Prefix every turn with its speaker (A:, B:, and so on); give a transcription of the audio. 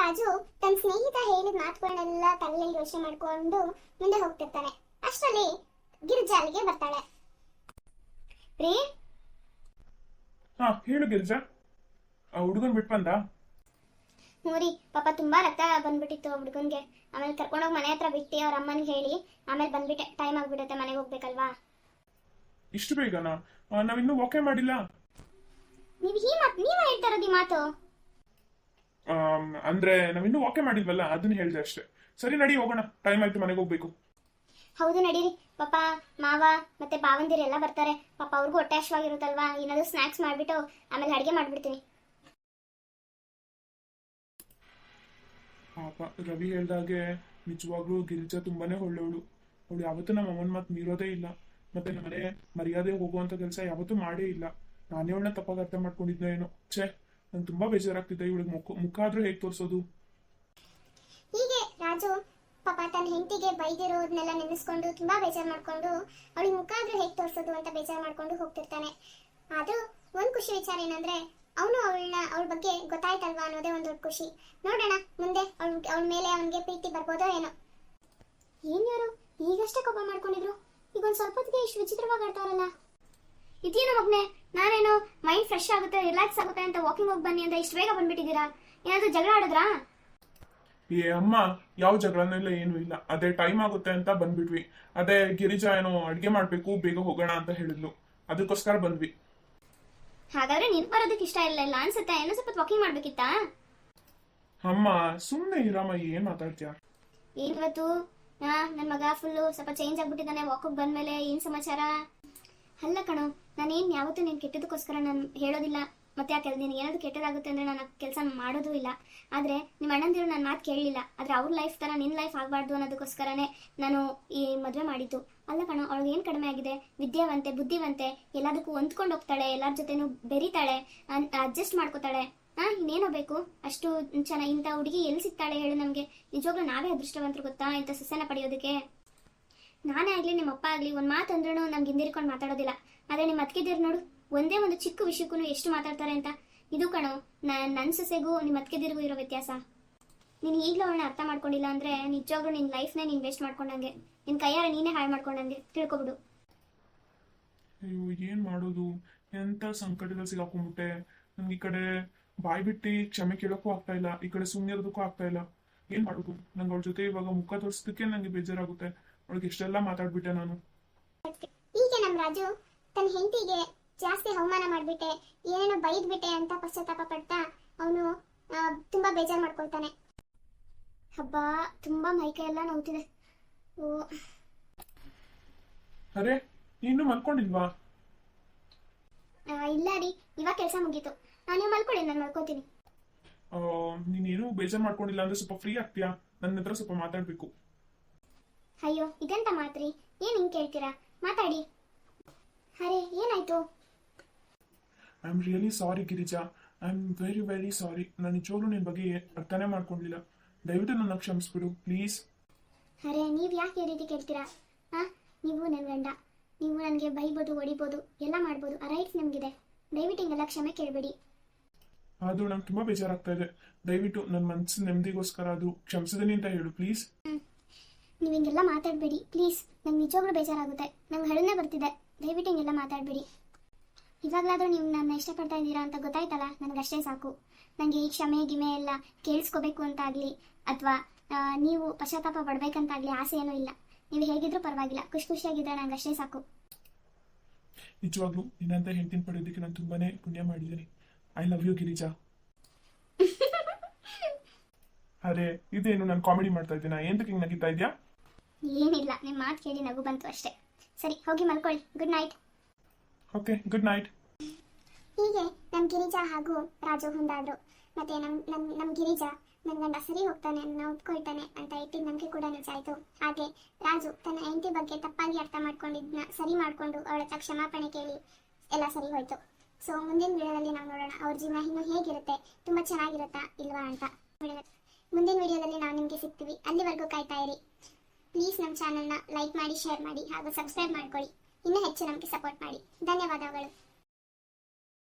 A: ರಾಜು ತನ್ನ ಸ್ನೇಹಿತ ಹೇಳಿದ ಮಾತುಗಳನ್ನೆಲ್ಲ ತಲೆಯಲ್ಲಿ ಯೋಚನೆ ಮಾಡ್ಕೊಂಡು ಮುಂದೆ ಹೋಗ್ತಿರ್ತಾನೆ. ಅಷ್ಟರಲ್ಲಿ ಗಿರಿಜಾ ಅಲ್ಲಿಗೆ ಬರ್ತಾಳೆ. ರೀ?
B: ಹಾ ಹೇಳು ಗಿರಿಜಾ. ಆ ಹುಡುಗನ್ ಬಿಟ್ಟು ಬಂದ?
A: ನೋಡಿ ಪಾಪ ತುಂಬಾ ರಕ್ತ ಬಂದ್ಬಿಟ್ಟಿತ್ತು ಹುಡುಗನ್ಗೆ. ಆಮೇಲೆ ಕರ್ಕೊಂಡೋಗಿ ಮನೆ ಹತ್ರ ಬಿಟ್ಟು ಅವ್ರ ಅಮ್ಮನ್ ಹೇಳಿ ಆಮೇಲೆ ಬಂದ್ಬಿಟ್ಟೆ ಟೈಮ್ ಆಗ್ಬಿಡುತ್ತೆ ಮನೆಗೆ ಹೋಗ್ಬೇಕಲ್ವಾ?
B: ಇಷ್ಟು ಬೇಗನಾ? ನಾವಿನ್ನೂ ಓಕೆ ಮಾಡಿಲ್ಲ.
A: ನೀವು ಈ ಮಾತು ನೀವೇ ಹೇಳ್ತಾ ಇರೋದು ಈ ಮಾತು?
B: ಅಂದ್ರೆ ನಾವಿನ್ನೂ ಓಕೆ ಮಾಡಿಲ್ವಲ್ಲ? ಅದನ್ನ ಹೇಳ್ದೆ ಅಷ್ಟೇ. ಸರಿ ನಡಿ ಹೋಗೋಣ. ಟೈಮ್ ಆಯ್ತು ಮನೆಗೆ ಹೋಗ್ಬೇಕು.
A: ಹೌದು ನಡೀರಿ. ಪಾಪ ಮಾವ ಮತ್ತೆ ಬಾವಂದಿರೆಲ್ಲ ಬರ್ತಾರೆ. ಪಾಪ ಅವ್ರಿಗೂ ಹೊಟ್ಟೆ ಹಶ್ವಾಗಿರುತ್ತಲ್ವಾ ಏನಾದ್ರು ಸ್ನಾಕ್ಸ್ ಮಾಡ್ಬಿಟ್ಟು ಆಮೇಲೆ ಅಡಿಗೆ ಮಾಡ್ಬಿಡ್ತೀನಿ.
B: ಪಾಪ ರವಿ ಹೇಳ್ದಾಗೆ ನಿಜವಾಗ್ಲೂ ಗಿರಿಜಾ ತುಂಬಾನೇ ಒಳ್ಳೆಯವಳು. ಅವಳು ಯಾವತ್ತೂ ನಮ್ಮ ಅಮ್ಮನ ಮಾತು ಮೀರೋದೇ ಇಲ್ಲ. ಮತ್ತೆ ನಾನೇ ಮರ್ಯಾದೆ ಹೋಗುವಂತ ಕೆಲಸ ಯಾವತ್ತೂ ಮಾಡೇ ಇಲ್ಲ. ನಾನೇ ಅವಳನ್ನ ತಪ್ಪಾಗಿ ಅರ್ಥ ಮಾಡ್ಕೊಂಡಿದ್ನೋ ಏನೋ. ಛೇ! ನಂಗೆ ತುಂಬಾ ಬೇಜಾರಾಗ್ತಿದೆ ಇವಳಿಗೆ ಮುಖ ಹೇಗೆ ತೋರಿಸೋದು?
A: ಹೀಗೆ ರಾಜು, ಪಾಪ ತನ್ನ ಹೆಂಡತಿಗೆ ಬೈದಿರೋದನ್ನೆಲ್ಲ ನೆನೆಸ್ಕೊಂಡು ತುಂಬಾ ಬೇಜಾರು ಮಾಡ್ಕೊಂಡು ಅವಳಿಗೆ ಮುಖ ಹೇಗೆ ತೋರಿಸೋದು ಅಂತ ಬೇಜಾರು ಮಾಡ್ಕೊಂಡು ಹೋಗ್ತಿರ್ತಾನೆ. ಆದ್ರೂ ಒಂದ್ ಖುಷಿ ವಿಚಾರ ಏನಂದ್ರೆ, ಅವನು ಅವಳನ್ನ, ಅವಳ ಬಗ್ಗೆ ಗೊತ್ತಾಯ್ತಲ್ವಾ ಅನ್ನೋದೇ ಒಂದು ದೊಡ್ಡ ಖುಷಿ. ನೋಡೋಣ, ಮುಂದೆ ಅವಳ ಅವಳ ಮೇಲೆ ಅವನಿಗೆ ಪ್ರೀತಿ ಬರ್ಬೋದೋ ಏನೋ. ಏನ್ ಯಾರು? ಈಗಷ್ಟೇ ಕೋಪ ಮಾಡ್ಕೊಂಡಿದ್ರು. ಈಗ ಒಂದ್ ಸ್ವಲ್ಪ ಇಷ್ಟು ವಿಚಿತ್ರವಾಗಿ ಆಡ್ತಾರಲ್ಲ. ಇದೇನು ಮಗ್ನೆ? ನಾನೇನು ಮೈಂಡ್ ಫ್ರೆಶ್ ಆಗುತ್ತೆ ರಿಲ್ಯಾಕ್ಸ್ ಆಗುತ್ತೆ ಅಂತ ವಾಕಿಂಗ್ ಹೋಗಿ ಬನ್ನಿ ಅಂತ ಇಷ್ಟು ಬೇಗ ಬಂದ್ಬಿಟ್ಟಿದ್ದೀರಾ? ಏನಾದ್ರೂ ಜಗಳ ಆಡಿದ್ರಾ?
B: ಏ ಅಮ್ಮ ಯಾವ ಜಗಳನೂ ಇಲ್ಲ ಏನೂ ಇಲ್ಲ. ಅದೇ ಟೈಮ್ ಆಗುತ್ತೆ ಅಂತ ಬಂದ್ಬಿಟ್ವಿ. ಅದೇ ಗಿರಿಜಾ ಏನೋ ಅಡ್ಗೆ ಮಾಡಬೇಕು ಬೇಗ ಹೋಗೋಣ ಅಂತ ಹೇಳಿದ್ಲು. ಅದಕ್ಕೋಸ್ಕರ ಬಂದ್ವಿ.
A: ಹಾಗಾದ್ರೆ ನಿನ್ ಬರೋದಕ್ಕೆ ಇಷ್ಟ ಇಲ್ಲ ಇಲ್ಲ ಅನ್ಸುತ್ತೆ? ಏನೋ ಸ್ವಲ್ಪ ವಾಕಿಂಗ್ ಮಾಡ್ಬೇಕಿತ್ತಾ?
B: ಅಮ್ಮ ಸುಮ್ಮನೆ ಇರಮ್ಮ ಏನ್ ಮಾತಾಡ್ತೀಯ?
A: ಏನ್ ಇವತ್ತು? ಹಾ ನನ್ ಮಗ ಫುಲ್ಲು ಸ್ವಲ್ಪ ಚೇಂಜ್ ಆಗ್ಬಿಟ್ಟಿದ್ದಾನೆ ವಾಕಿಂಗ್ ಬಂದ್ಮೇಲೆ ಏನ್ ಸಮಾಚಾರ? ಅಲ್ಲ ಕಣೋ, ನಾನೇನ್ ಯಾವತ್ತೂ ನೀನ್ ಕೆಟ್ಟದಕ್ಕೋಸ್ಕರ ನಾನು ಹೇಳೋದಿಲ್ಲ. ಮತ್ತೆ ಆ ಕೆಲ ನಿನಗೆ ಏನಾದ್ರು ಕೆಟ್ಟದಾಗುತ್ತೆ ಅಂದ್ರೆ ನಾನು ಕೆಲಸ ಮಾಡೋದು ಇಲ್ಲ. ಆದ್ರೆ ನಿಮ್ಮ ಅಣ್ಣಂದಿರು ನಾನು ಮಾತು ಕೇಳಲಿಲ್ಲ. ಆದ್ರೆ ಅವ್ರ ಲೈಫ್ ತರ ನಿನ್ ಲೈಫ್ ಆಗಬಾರ್ದು ಅನ್ನೋದಕ್ಕೋಸ್ಕರನೇ ನಾನು ಈ ಮದುವೆ ಮಾಡಿದ್ದು. ಅಲ್ಲ ಕಣೋ, ಅವಳಿಗೆ ಏನು ಕಡಿಮೆ ಆಗಿದೆ? ವಿದ್ಯಾವಂತೆ, ಬುದ್ಧಿವಂತೆ, ಎಲ್ಲದಕ್ಕೂ ಹೊಂದ್ಕೊಂಡು ಹೋಗ್ತಾಳೆ, ಎಲ್ಲರ ಜೊತೆನೂ ಬೆರಿತಾಳೆ ಅಡ್ಜಸ್ಟ್ ಮಾಡ್ಕೋತಾಳೆ. ಹಾ, ಇನ್ನೇನೋ ಬೇಕು? ಅಷ್ಟು ಚೆನ್ನಾಗಿ ಇಂಥ ಹುಡುಗಿ ಎಲ್ಲಿ ಸಿಗ್ತಾಳೆ ಹೇಳು ನಮಗೆ. ನಿಜವಾಗ್ಲೂ ನಾವೇ ಅದೃಷ್ಟವಂತರು ಗೊತ್ತಾ ಇಂಥ ಸಸ್ಯನ ಪಡೆಯೋದಕ್ಕೆ? ನಾನೇ ಆಗಲಿ, ನಿಮ್ಮ ಅಪ್ಪ ಆಗಲಿ, ಒಂದ್ ಮಾತು ಅಂದ್ರೂ ನಮ್ಗೆ ಹಿಂದಿರ್ಕೊಂಡು ಮಾತಾಡೋದಿಲ್ಲ. ಆದರೆ ನಿಮ್ಮ ಅತ್ತಿಗೆದಿರು ನೋಡು, ಒಂದೇ ಒಂದು ಚಿಕ್ಕ ವಿಷಯಕ್ಕೂ ಎಷ್ಟು ಮಾತಾಡ್ತಾರೆ ಅಂತ. ಇದು ಕಣೋ ನನ್ನ ಸೊಸೆಗೂ ನಿಮ್ಮ ಅತ್ತಿಗೆದಿರಿಗೂ ಇರೋ ವ್ಯತ್ಯಾಸ. ನೀನು ಈಗಲೂ ಅವಳನ್ನ ಅರ್ಥ ಮಾಡ್ಕೊಂಡಿಲ್ಲ ಅಂದರೆ ನಿಜವಾಗ್ಲೂ ನಿನ್ನ ಲೈಫ್ನೇ ನೀನು ವೇಸ್ಟ್ ಮಾಡ್ಕೊಂಡಂಗೆ. ನಿನ್ನ ಕೈಯಾರ ನೀನೇ ಹಾಳು ಮಾಡ್ಕೊಂಡಂಗೆ. ತಿಳ್ಕೊಬಿಡು.
B: ಅಯ್ಯೋ ಏನ್ ಮಾಡೋದು? ಎಂತ ಸಂಕಟದಲ್ಲಿ ಸಿಗಾಕೊಂಡ್ಬಿಟ್ಟೆ. ನನಗೆ ಈ ಕಡೆ ಬಾಯ್ ಬಿಟ್ಟು ಕ್ಷಮೆ ಕೇಳೋಕ್ಕೂ ಆಗ್ತಾ ಇಲ್ಲ. ಈ ಕಡೆ ಸುಮ್ಮನೆ ಇರೋದಕ್ಕೂ ಆಗ್ತಾ ಇಲ್ಲ. ಏನ್ ಮಾಡೋದು? ನಂಗೆ ಅವಳ ಜೊತೆ ಇವಾಗ ಮುಖ ತೋರಿಸೋದಕ್ಕೆ ನಂಗೆ ಬೇಜಾರಾಗುತ್ತೆ. ಅವಳಿಗೆ ಇಷ್ಟೆಲ್ಲ ಮಾತಾಡ್ಬಿಟ್ಟೆ ನಾನು.
A: ಈಗ ನಮ್ ರಾಜು ತನ್ನ ಹೆಂಡತಿಗೆ ಜಾಸ್ತಿ ಅವಮಾನ ಮಾಡ್ಬಿಟ್ಟೆ ಏನೇನೋ ಬೈದ್ಬಿಟ್ಟೆ ಅಂತ ಪಶ್ಚಾತ್ತಾಪ ಪಡ್ತಾ ಅವನು ತುಂಬಾ ಬೇಜಾರ್ ಮಾಡ್ಕೊಳ್ತಾನೆ. ಹಬ್ಬ ತುಂಬಾ ಮೈಕೈ ಎಲ್ಲ ನೋವುತ್ತಿದೆ ಓ.
B: ಅರೆ ನೀನು ಮಲ್ಕೊಂಡಿಲ್ವಾ?
A: ಆ, ಇಲ್ಲ ರೀ ಇವಾಗ ಕೆಲಸ ಮುಗೀತು. ನಾನು ನೀವು ಮಲ್ಕೊಳ್ಳಿ ನಾನು ಮಲ್ಕೋತೀನಿ.
B: ನೀನೇನು ಬೇಜಾರ್ ಮಾಡ್ಕೊಂಡಿಲ್ಲ ಅಂದ್ರೆ ಸ್ವಲ್ಪ ಫ್ರೀ ಆಗ್ತೀಯಾ? ನನ್ನ ಹತ್ರ ಸ್ವಲ್ಪ ಮಾತಾಡ್ಬೇಕು.
A: ಅಯ್ಯೋ ಇದೆಂತ ಮಾತ್ರಿ? ಏನು ಹಿಂಗೆ ಕೇಳ್ತೀರಾ? ಮಾತಾಡಿ. ಅರೆ ಏನಾಯ್ತು?
B: I am really sorry Girija. I am very very sorry ನಾನು ನಿಜವಾಗ್ಲೂ ನಿನ್ನ ಬಗ್ಗೆ ಅರ್ಥನೇ ಮಾಡ್ಕೊಂಡಿಲ್ಲ. ದಯವಿಟ್ಟು ನನ್ನ ಕ್ಷಮಿಸ್ಬಿಡು ಪ್ಲೀಸ್
A: ಅರೆ ನೀವು ಯಾಕೆ ಈ ರೀತಿ ಕೇಳ್ತೀರಾ? ಆ ನೀವು ನನ್ನ ಗಂಡ. ನೀವು ನನಗೆ ಬೈಬೋದು ಹೊಡಿಬೋದು ಎಲ್ಲ ಮಾಡ್ಬೋದು ಆ ರೈಟ್ಸ್ ನಿಮಗಿದೆ. ದಯವಿಟ್ಟು ಹಿಂಗೆಲ್ಲ ಕ್ಷಮೆ ಕೇಳಬೇಡಿ.
B: ಆದ್ರೂ ನಂಗೆ ತುಂಬಾ ಬೇಜಾರಾಗ್ತಾ ಇದೆ. ದಯವಿಟ್ಟು ನನ್ನ ಮನಸ್ಸಿನ ನೆಮ್ಮದಿಗೋಸ್ಕರ ಅದು ಕ್ಷಮಿಸಿದೀನಿ ಅಂತ ಹೇಳು ಪ್ಲೀಸ್
A: ನೀವು ಹಿಂಗೆಲ್ಲ ಮಾತಾಡಬೇಡಿ. ಪ್ಲೀಸ್ ನಂಗೆ ನಿಜವಾಗ್ಲೂ ಬೇಜಾರಾಗುತ್ತೆ. ನಂಗೆ ಹಳನೇ ಬರ್ತಿದೆ. ದಯವಿಟ್ಟು ಹಿಂಗೆಲ್ಲ ಮಾತಾಡಬೇಡಿ. ಇವಾಗಲಾದರೂ ನೀವು ನನ್ನ ಇಷ್ಟಪಡ್ತಾ ಇದ್ದೀರಾ ಅಂತ ಗೊತ್ತಾಯ್ತಲ್ಲ? ನನಗಷ್ಟೇ ಸಾಕು. ನನಗೆ ಈ ಕ್ಷಮೆ ಗಿಮೆ ಎಲ್ಲ ಕೇಳಿಸ್ಕೋಬೇಕು ಅಂತಾಗಲಿ ಅಥವಾ ನೀವು ಪಶ್ಚಾತ್ತಾಪ ಪಡಬೇಕಂತಾಗಲಿ ಆಸೆ ಏನೂ ಇಲ್ಲ. ನೀವು ಹೇಗಿದ್ರೂ ಪರವಾಗಿಲ್ಲ. ಖುಷಿ ಖುಷಿಯಾಗಿದ್ದರೆ ನನಗೆ ಅಷ್ಟೇ ಸಾಕು.
B: ನಿಜವಾಗ್ಲೂ ನಿನ್ನಂತ ಹೆಂಡತಿನ ಪಡೆಯೋದಕ್ಕೆ ನಾನು ತುಂಬಾನೇ ಪುಣ್ಯ ಮಾಡಿದ್ದೀನಿ. I love you Girija. ಅರೆ ಇದೇನು ನಾನು ಕಾಮಿಡಿ ಮಾಡ್ತಾ ಇದ್ದೀನಿ? ಏನಕ್ಕೆ ಹಿಂಗೆ ನಗಿತಾ ಇದೆಯಾ?
A: ಏನಿಲ್ಲ ನಿಮ್ಮ ಮಾತು ಕೇಳಿ ನಗು ಬಂತು ಅಷ್ಟೇ. ಸರಿ ಹೋಗಿ ಮಲ್ಕೊಳ್ಳಿ. Good night
B: okay good night
A: ಹೀಗೆ ನಮ್ಮ ಗಿರಿಜಾ ಹಾಗೂ ರಾಜು ಹೊಂದಾದ್ರು. ಮತ್ತೆ ನಮ್ ನಮ್ ನಮ್ ಗಿರಿಜಾ ನನ್ನ ಗಂಡ ಸರಿ ಹೋಗ್ತಾನೆ ನನ್ನ ಒಪ್ಕೊಳ್ತಾನೆ ಅಂತ ಇಟ್ಟಿದ್ದ ನಂಬಿಕೆ ಕೂಡ ನಿಜ ಆಯಿತು. ಹಾಗೆ ರಾಜು ತನ್ನ ಹೆಂಡತಿ ಬಗ್ಗೆ ತಪ್ಪಾಗಿ ಅರ್ಥ ಮಾಡ್ಕೊಂಡಿದ್ನ ಸರಿ ಮಾಡ್ಕೊಂಡು ಅವಳ ಹತ್ರ ಕ್ಷಮಾಪಣೆ ಕೇಳಿ ಎಲ್ಲ ಸರಿ ಹೋಯ್ತು. ಸೊ ಮುಂದಿನ ವಿಡಿಯೋದಲ್ಲಿ ನಾವು ನೋಡೋಣ. ಅವ್ರ ಜೀವನ ಇನ್ನೂ ಹೇಗಿರುತ್ತೆ? ತುಂಬಾ ಚೆನ್ನಾಗಿರುತ್ತಾ ಇಲ್ವಾ ಅಂತ. ಮುಂದಿನ ವಿಡಿಯೋದಲ್ಲಿ ನಾವು ನಿಮಗೆ ಸಿಗ್ತೀವಿ. ಅಲ್ಲಿವರೆಗೂ ಕಾಯ್ತಾ ಇರಿ. ಪ್ಲೀಸ್ ನಮ್ಮ ಚಾನಲ್ನ ಲೈಕ್ ಮಾಡಿ ಶೇರ್ ಮಾಡಿ ಹಾಗೂ ಸಬ್ಸ್ಕ್ರೈಬ್ ಮಾಡ್ಕೊಳ್ಳಿ ಇನ್ನೂ ಹೆಚ್ಚು ನಮಗೆ ಸಪೋರ್ಟ್ ಮಾಡಿ. ಧನ್ಯವಾದಗಳು.